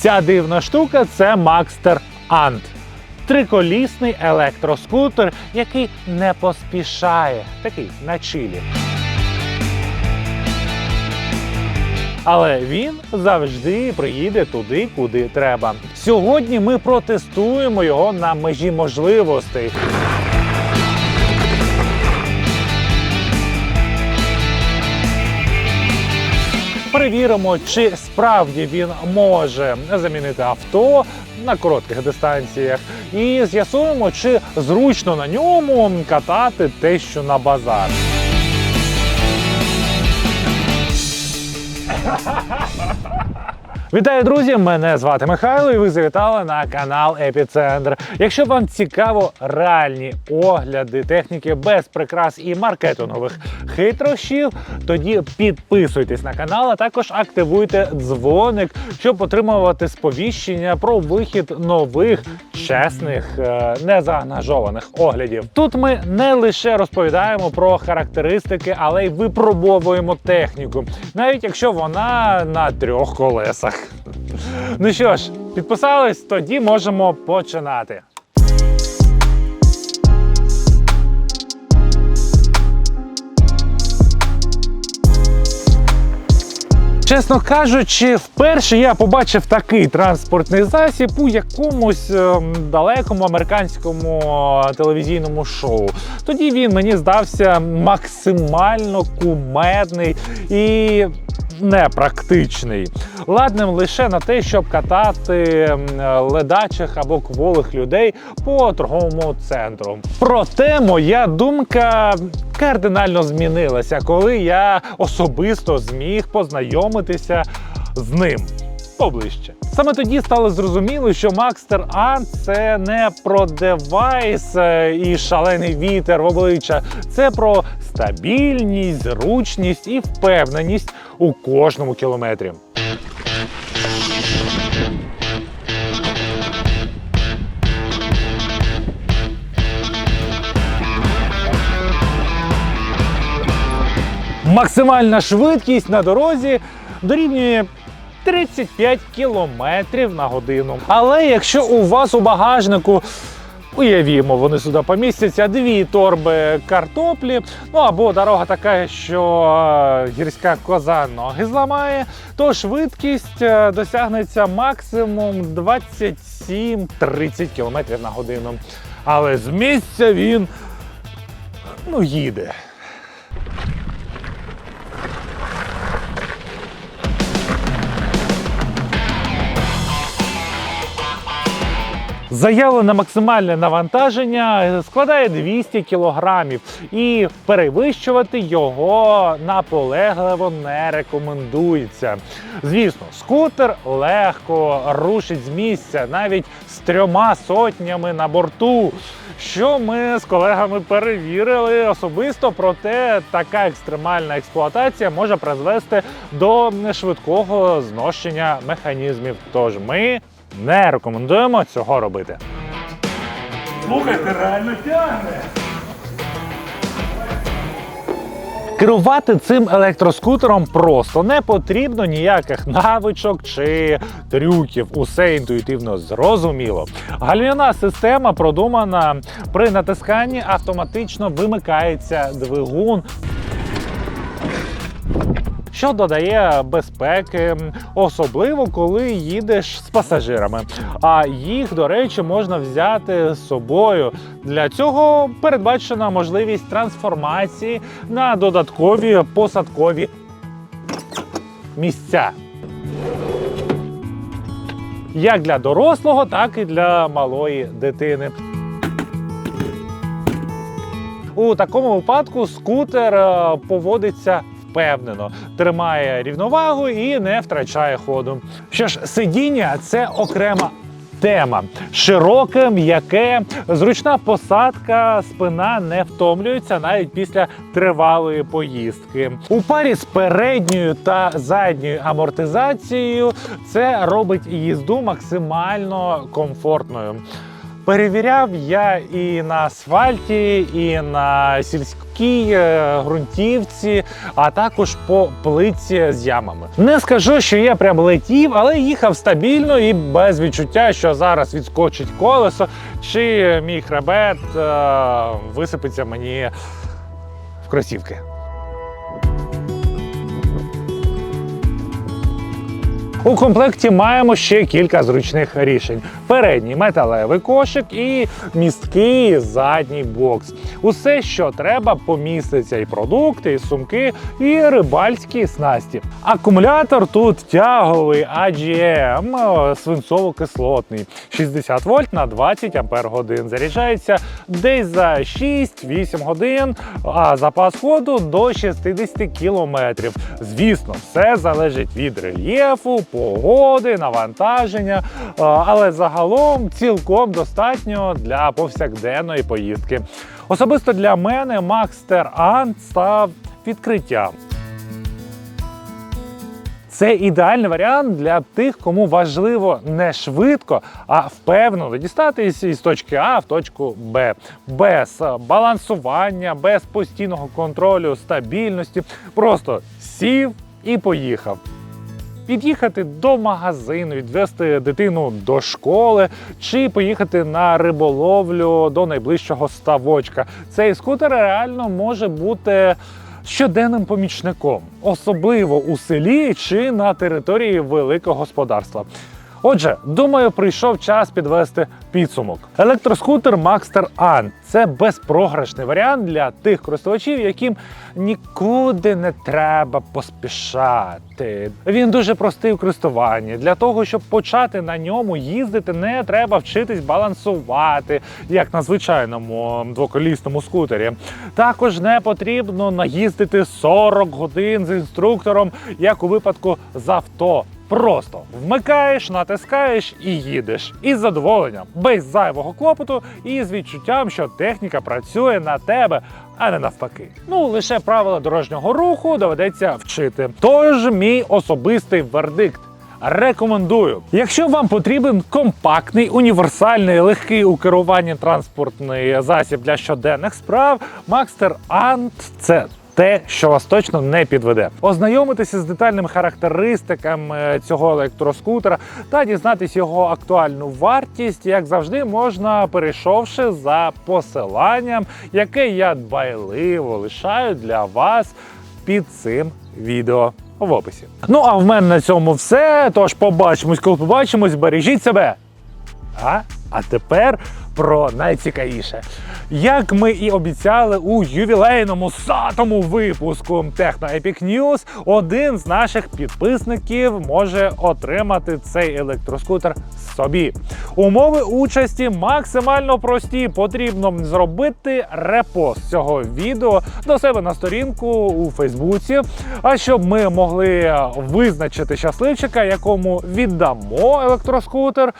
Ця дивна штука це Макстер Ant. Триколісний електроскутер, який не поспішає, такий на чилі. Але він завжди приїде туди, куди треба. Сьогодні ми протестуємо його на межі можливостей. Перевіримо, чи справді він може замінити авто на коротких дистанціях, і з'ясуємо, чи зручно на ньому катати те, що на базар. Вітаю, друзі! Мене звати Михайло, і ви завітали на канал Епіцентр. Якщо вам цікаво реальні огляди техніки без прикрас і маркетингових хитрощів, тоді підписуйтесь на канал, а також активуйте дзвоник, щоб отримувати сповіщення про вихід нових чесних, е, незаангажованих оглядів. Тут ми не лише розповідаємо про характеристики, але й випробовуємо техніку, навіть якщо вона на трьох колесах. Ну що ж, підписались? Тоді можемо починати. Чесно кажучи, вперше я побачив такий транспортний засіб у якомусь ем, далекому американському телевізійному шоу. Тоді він мені здався максимально кумедний і непрактичний. Ладним лише на те, щоб катати ледачих або кволих людей по торговому центру. Проте моя думка кардинально змінилася, коли я особисто зміг познайомитися з ним. Поближче. Саме тоді стало зрозуміло, що Макстер Ant це не про девайс е, і шалений вітер в обличчя, це про стабільність, зручність і впевненість у кожному кілометрі. Максимальна швидкість на дорозі дорівнює 35 кілометрів на годину. Але якщо у вас у багажнику Уявімо, вони сюди помістяться дві торби картоплі. Ну або дорога така, що е, гірська коза ноги зламає, то швидкість е, досягнеться максимум 27-30 км на годину. Але з місця він ну, їде. Заявлене максимальне навантаження складає 200 кілограмів, і перевищувати його наполегливо не рекомендується. Звісно, скутер легко рушить з місця навіть з трьома сотнями на борту. Що ми з колегами перевірили особисто, проте така екстремальна експлуатація може призвести до швидкого зношення механізмів. Тож ми не рекомендуємо цього робити. Слухайте, реально тягне. Керувати цим електроскутером просто не потрібно ніяких навичок чи трюків. Усе інтуїтивно зрозуміло. Гальмівна система продумана при натисканні автоматично вимикається двигун. Що додає безпеки, особливо коли їдеш з пасажирами. А їх, до речі, можна взяти з собою. Для цього передбачена можливість трансформації на додаткові посадкові місця. Як для дорослого, так і для малої дитини. У такому випадку скутер е, поводиться впевнено, тримає рівновагу і не втрачає ходу. Що ж, сидіння це окрема. Тема широке, м'яке, зручна посадка, спина не втомлюється навіть після тривалої поїздки. У парі з передньою та задньою амортизацією це робить їзду максимально комфортною. Перевіряв я і на асфальті, і на сільській е, ґрунтівці, а також по плитці з ямами. Не скажу, що я прям летів, але їхав стабільно і без відчуття, що зараз відскочить колесо, чи мій хребет е, висипеться мені в кросівки. У комплекті маємо ще кілька зручних рішень: передній металевий кошик і місткий задній бокс. Усе, що треба, поміститься і продукти, і сумки, і рибальські снасті. Акумулятор тут тяговий AGM е, свинцово-кислотний 60 вольт на 20 ампер годин. Заряджається десь за 6-8 годин, а запас ходу до 60 кілометрів. Звісно, все залежить від рельєфу, погоди, навантаження, але загалом цілком достатньо для повсякденної поїздки. Особисто для мене Maxter Ant став відкриттям. Це ідеальний варіант для тих, кому важливо не швидко, а впевнено дістатися із точки А в точку Б без е, балансування, без постійного контролю, стабільності. Просто сів і поїхав. Під'їхати до магазину, відвести дитину до школи чи поїхати на риболовлю до найближчого ставочка. Цей скутер реально може бути щоденним помічником, особливо у селі чи на території великого господарства. Отже, думаю, прийшов час підвести підсумок. Електроскутер Maxter Ant – це безпрограшний варіант для тих користувачів, яким нікуди не треба поспішати. Він дуже простий у користуванні. Для того, щоб почати на ньому їздити, не треба вчитись балансувати, як на звичайному двоколісному скутері. Також не потрібно наїздити 40 годин з інструктором, як у випадку з авто. Просто вмикаєш, натискаєш і їдеш із задоволенням, без зайвого клопоту і з відчуттям, що техніка працює на тебе, а не навпаки. Ну лише правила дорожнього руху доведеться вчити. Тож мій особистий вердикт. Рекомендую. Якщо вам потрібен компактний, універсальний, легкий у керуванні транспортний засіб для щоденних справ, Maxter Ant – це те, що вас точно не підведе. Ознайомитися з детальними характеристиками цього електроскутера та дізнатись його актуальну вартість, як завжди, можна перейшовши за посиланням, яке я дбайливо лишаю для вас під цим відео в описі. Ну а в мене на цьому все. Тож побачимось, коли побачимось. Бережіть себе. А? А тепер про найцікавіше. Як ми і обіцяли у ювілейному сатому випуску Techno Epic News, один з наших підписників може отримати цей електроскутер собі. Умови участі максимально прості. Потрібно зробити репост цього відео до себе на сторінку у Фейсбуці. А щоб ми могли визначити щасливчика, якому віддамо електроскутер.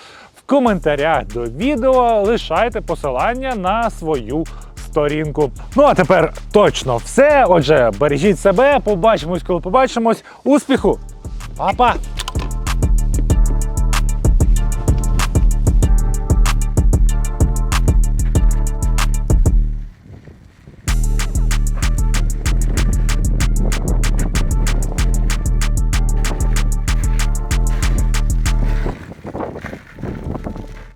Коментарях до відео лишайте посилання на свою сторінку. Ну а тепер точно все. Отже, бережіть себе, побачимось, коли побачимось. Успіху! Па-па!